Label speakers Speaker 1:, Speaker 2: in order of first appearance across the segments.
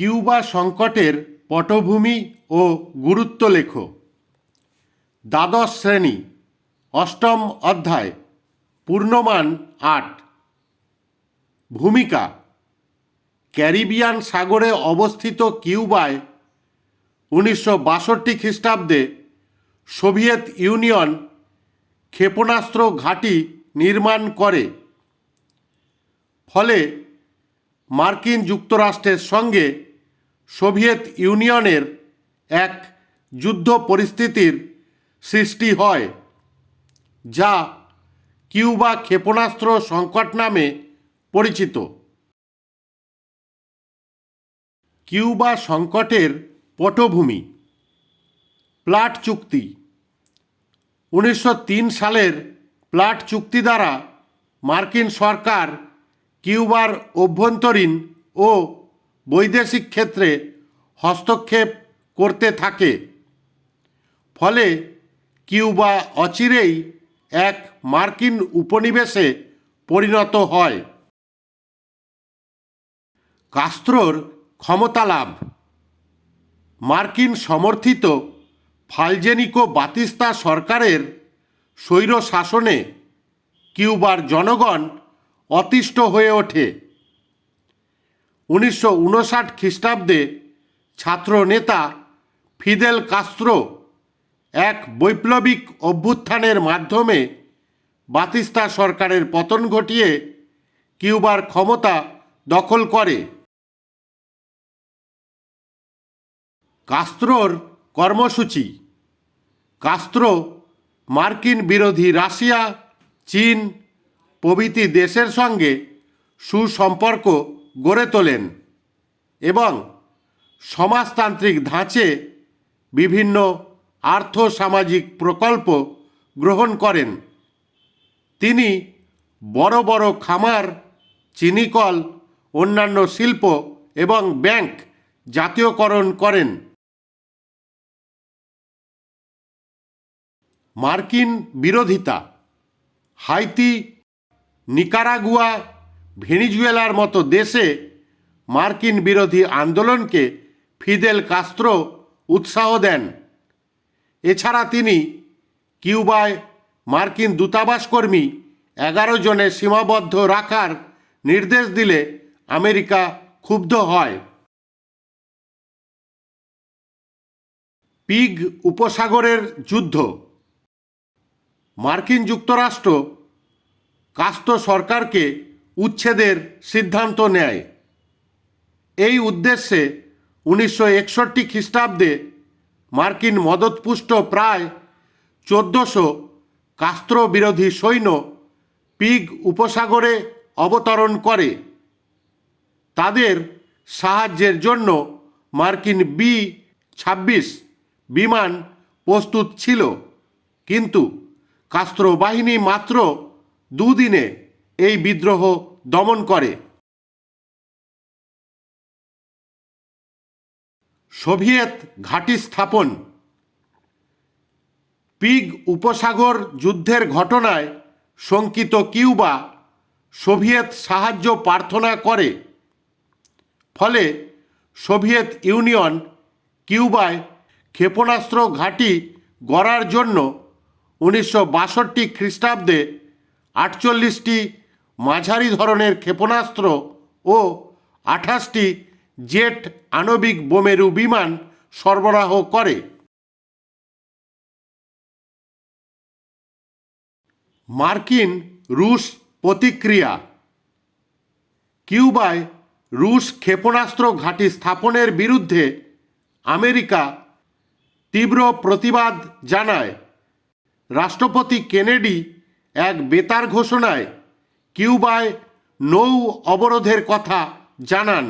Speaker 1: Cuba সংকটের পটভূমি ও গুরুত্ব লেখো। দ্বাদশ শ্রেণি, অষ্টম অধ্যায়, পূর্ণমান আট। ভূমিকা, ক্যারিবিয়ান সাগরে অবস্থিত কিউবায় উনিশশো বাষট্টি খ্রিস্টাব্দে সোভিয়েত ইউনিয়ন ক্ষেপণাস্ত্র ঘাঁটি নির্মাণ করে। ফলে মার্কিন যুক্তরাষ্ট্রের সঙ্গে সোভিয়েত ইউনিয়নের এক যুদ্ধ পরিস্থিতির সৃষ্টি হয়, যা কিউবা ক্ষেপণাস্ত্র সংকট নামে পরিচিত। কিউবা সংকটের পটভূমি, প্লাট চুক্তি। উনিশশো তিন সালের প্লাট চুক্তি দ্বারা মার্কিন সরকার কিউবার অভ্যন্তরীণ ও বৈদেশিক ক্ষেত্রে হস্তক্ষেপ করতে থাকে। ফলে কিউবা অচিরেই এক মার্কিন উপনিবেশে পরিণত হয়। কাস্ত্রোর ক্ষমতা লাভ। মার্কিন সমর্থিত ফালজেনিকো বাতিস্তা সরকারের স্বৈর শাসনে কিউবার জনগণ অতিষ্ঠ হয়ে ওঠে। উনিশশো উনষাট খ্রিস্টাব্দে ছাত্র নেতা ফিদেল কাস্ত্রো এক বৈপ্লবিক অভ্যুত্থানের মাধ্যমে বাতিস্তা সরকারের পতন ঘটিয়ে কিউবার ক্ষমতা দখল করে। কাস্ত্রোর কর্মসূচি। কাস্ত্রো মার্কিন বিরোধী রাশিয়া, চীন প্রভৃতি দেশের সঙ্গে সুসম্পর্ক গড়ে তোলেন এবং সমাজতান্ত্রিক ধাঁচে বিভিন্ন আর্থসামাজিক প্রকল্প গ্রহণ করেন। তিনি বড় বড় খামার, চিনিকল, অন্যান্য শিল্প এবং ব্যাংক জাতীয়করণ করেন। মার্কিন বিরোধিতা, হাইতি, নিকারাগুয়া ভেনিজুয়েলার মতো দেশে মার্কিন বিরোধী আন্দোলনকে ফিদেল কাস্ত্রো উৎসাহ দেন। এছাড়া তিনি কিউবায় মার্কিন দূতাবাস কর্মী এগারো জনে সীমাবদ্ধ রাখার নির্দেশ দিলে আমেরিকা ক্ষুব্ধ হয়। পিগ উপসাগরের যুদ্ধ। মার্কিন যুক্তরাষ্ট্র কাস্তো সরকারকে উচ্ছেদের সিদ্ধান্ত নেয়। এই উদ্দেশ্যে উনিশশো একষট্টি খ্রিস্টাব্দে মার্কিন মদতপুষ্ট প্রায় চোদ্দশো কাস্ত্র বিরোধী সৈন্য পিগ উপসাগরে অবতরণ করে। তাদের সাহায্যের জন্য মার্কিন বি ছাব্বিশ বিমান প্রস্তুত ছিল। কিন্তু কাস্ত্র বাহিনী মাত্র দুদিনে এই বিদ্রোহ দমন করে। সোভিয়েত ঘাঁটি স্থাপন। পিগ উপসাগর যুদ্ধের ঘটনায় শঙ্কিত কিউবা সোভিয়েত সাহায্য প্রার্থনা করে। ফলে সোভিয়েত ইউনিয়ন কিউবায় ক্ষেপণাস্ত্র ঘাঁটি গড়ার জন্য উনিশশো বাষট্টি খ্রিস্টাব্দে আটচল্লিশটি মাঝারি ধরনের ক্ষেপণাস্ত্র ও আঠাশটি জেট আণবিক বোমেরু বিমান সরবরাহ করে। মার্কিন রুশ প্রতিক্রিয়া। কিউবায় রুশ ক্ষেপণাস্ত্র ঘাঁটি স্থাপনের বিরুদ্ধে আমেরিকা তীব্র প্রতিবাদ জানায়। রাষ্ট্রপতি কেনেডি এক বেতার ঘোষণায় কিউবায় নৌ অবরোধের কথা জানান।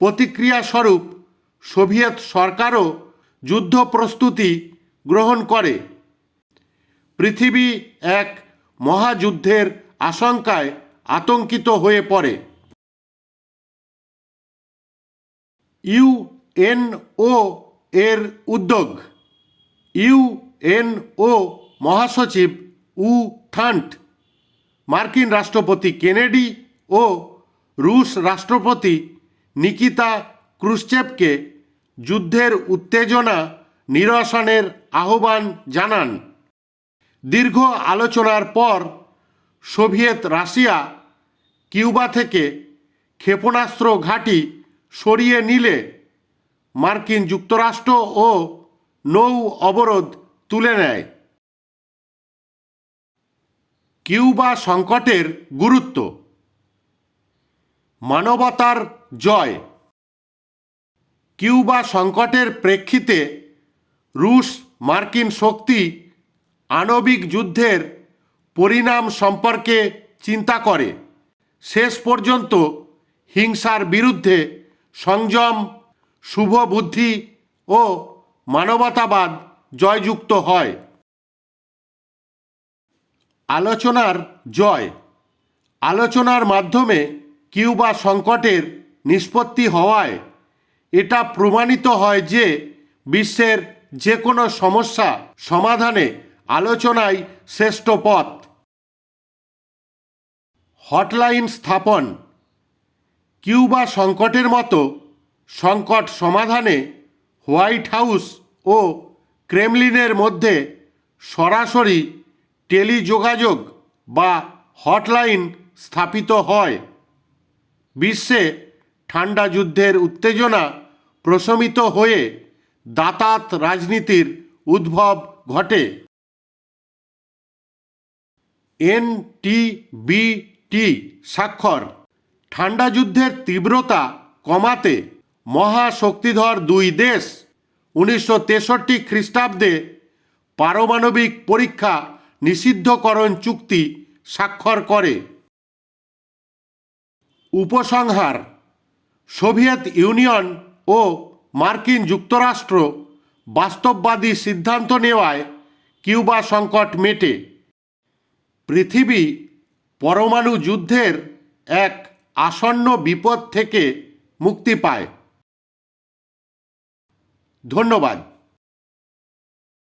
Speaker 1: প্রতিক্রিয়াস্বরূপ সোভিয়েত সরকারও যুদ্ধ প্রস্তুতি গ্রহণ করে। পৃথিবী এক মহাযুদ্ধের আশঙ্কায় আতঙ্কিত হয়ে পড়ে। ইউএনও এর উদ্যোগ। ইউএনও মহাসচিব উ থান্ট মার্কিন রাষ্ট্রপতি কেনেডি ও রুশ রাষ্ট্রপতি নিকিতা ক্রুশ্চেভকে যুদ্ধের উত্তেজনা নিরসনের আহ্বান জানান। দীর্ঘ আলোচনার পর সোভিয়েত রাশিয়া কিউবা থেকে ক্ষেপণাস্ত্র ঘাঁটি সরিয়ে নিলে মার্কিন যুক্তরাষ্ট্র ও নৌ অবরোধ তুলে নেয়। কিউবা সংকটের গুরুত্ব। মানবতার জয়। কিউবা সংকটের প্রেক্ষিতে রুশ মার্কিন শক্তি আণবিক যুদ্ধের পরিণাম সম্পর্কে চিন্তা করে। শেষ পর্যন্ত হিংসার বিরুদ্ধে সংযম শুভ বুদ্ধি ও মানবতাবাদ জয়যুক্ত হয়। আলোচনার জয়। আলোচনার মাধ্যমে কিউবা সংকটের নিষ্পত্তি হওয়ায় এটা প্রমাণিত হয় যে বিশ্বের যে কোনো সমস্যা সমাধানে আলোচনাই শ্রেষ্ঠ পথ। হটলাইন স্থাপন। কিউবা সংকটের মতো সংকট সমাধানে হোয়াইট হাউস ও ক্রেমলিনের মধ্যে সরাসরি টেলিযোগাযোগ বা হটলাইন স্থাপিত হয়। বিশ্বে ঠান্ডা যুদ্ধের উত্তেজনা প্রশমিত হয়ে দাতাত রাজনীতির উদ্ভব ঘটে। এনটিবিটি স্বাক্ষর। ঠান্ডা যুদ্ধের তীব্রতা কমাতে মহাশক্তিধর দুই দেশ উনিশশো তেষট্টি খ্রিস্টাব্দে পারমাণবিক পরীক্ষা নিষিদ্ধকরণ চুক্তি স্বাক্ষর করে। উপসংহার, সোভিয়েত ইউনিয়ন ও মার্কিন যুক্তরাষ্ট্র বাস্তববাদী সিদ্ধান্ত নেওয়ায় কিউবা সংকট মেটে। পৃথিবী পরমাণু যুদ্ধের এক আসন্ন বিপদ থেকে মুক্তি পায়। ধন্যবাদ।